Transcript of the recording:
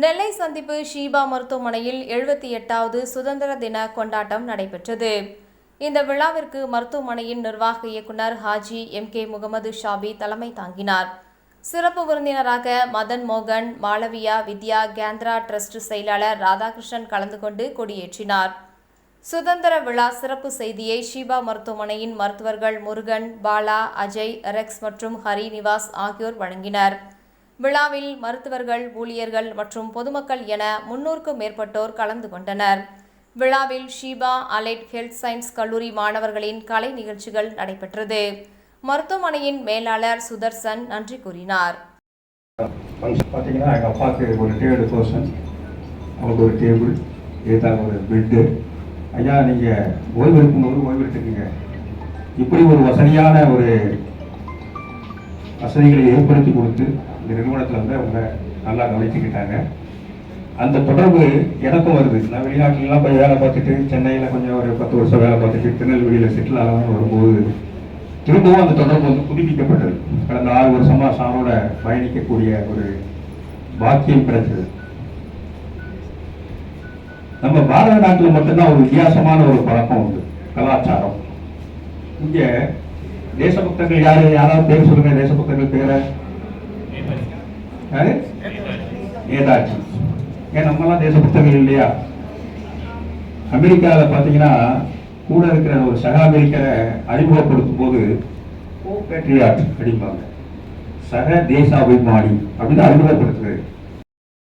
நெல்லை சந்திப்பு ஷீபா மருத்துவமனையில் எழுபத்தி எட்டாவது சுதந்திர தின கொண்டாட்டம் நடைபெற்றது. இந்த விழாவிற்கு மருத்துவமனையின் நிர்வாக இயக்குனர் ஹாஜி எம் கே முகமது ஷாபி தலைமை தாங்கினார். சிறப்பு விருந்தினராக மதன் மோகன் மாளவியா வித்யா கேந்திரா ட்ரஸ்ட் செயலாளர் ராதாகிருஷ்ணன் கலந்து கொண்டு கொடியேற்றினார். சுதந்திர விழா சிறப்பு செய்தியை ஷீபா மருத்துவமனையின் மருத்துவர்கள் முருகன் பாலா அஜய் ரெக்ஸ் மற்றும் ஹரி நிவாஸ் ஆகியோர் வழங்கினர். விழாவில் மருத்துவர்கள் ஊழியர்கள் மற்றும் பொதுமக்கள் என முன்னூறுக்கும் மேற்பட்டோர் கலந்து கொண்டனர். விழாவில் ஷீபா அலைட் ஹெல்த் சயின்ஸ் கல்லூரி மாணவர்களின் கலை நிகழ்ச்சிகள் நடைபெற்றது. மருத்துவமனையின் மேலாளர் சுதர்சன் நன்றி கூறினார். பார்த்தீங்கன்னா எங்கள் அப்பாவுக்கு ஒரு டேபிள் பர்சன் அவங்களுக்கு ஒரு டேபிள் இதுதான் ஒரு பெட்டு ஐயா நீங்கள் ஓய்வு இருக்கும்போது ஓய்வு எடுத்துக்கங்க இப்படி ஒரு வசதியான ஒரு வசதிகளை ஏற்படுத்தி கொடுத்து நிறுவனத்தில் வந்து அவங்க நல்லா கவனிச்சுக்கிட்டாங்க. அந்த தொடர்பு எனக்கும் வருது. நான் வெளிநாட்டிலலாம் போய் வேலை பார்த்துட்டு சென்னையில் கொஞ்சம் ஒரு பத்து வருஷம் வேலை பார்த்துட்டு திருநெல்வேலியில் செட்டில் ஆகலாம்னு வரும்போது திரும்பவும் அந்த தொடர்பு வந்து புதுப்பிக்கப்பட்டது. கடந்த ஆறு வருஷமா சாரோட பயணிக்கக்கூடிய ஒரு பாக்கியம் கிடைச்சது. நம்ம பாரத நாட்டில் மட்டும்தான் ஒரு வித்தியாசமான ஒரு பழக்கம் உண்டு. கலாச்சாரம். இங்க தேசபக்தர்கள் யாரு? யாராவது பேர் சொல்லுங்க தேசபக்தர்கள் பேரை. யாரு நேதாஜி ஏன் நம்மலாம் தேசபக்தர்கள் இல்லையா? அமெரிக்காவில் பார்த்தீங்கன்னா கூட இருக்கிற ஒரு சக அமெரிக்கரை அறிமுகப்படுத்தும் போது பேட்ரியாட் அப்படிம்பாங்க. சக தேசாபிமானி அப்படின்னு அறிமுகப்படுத்துறது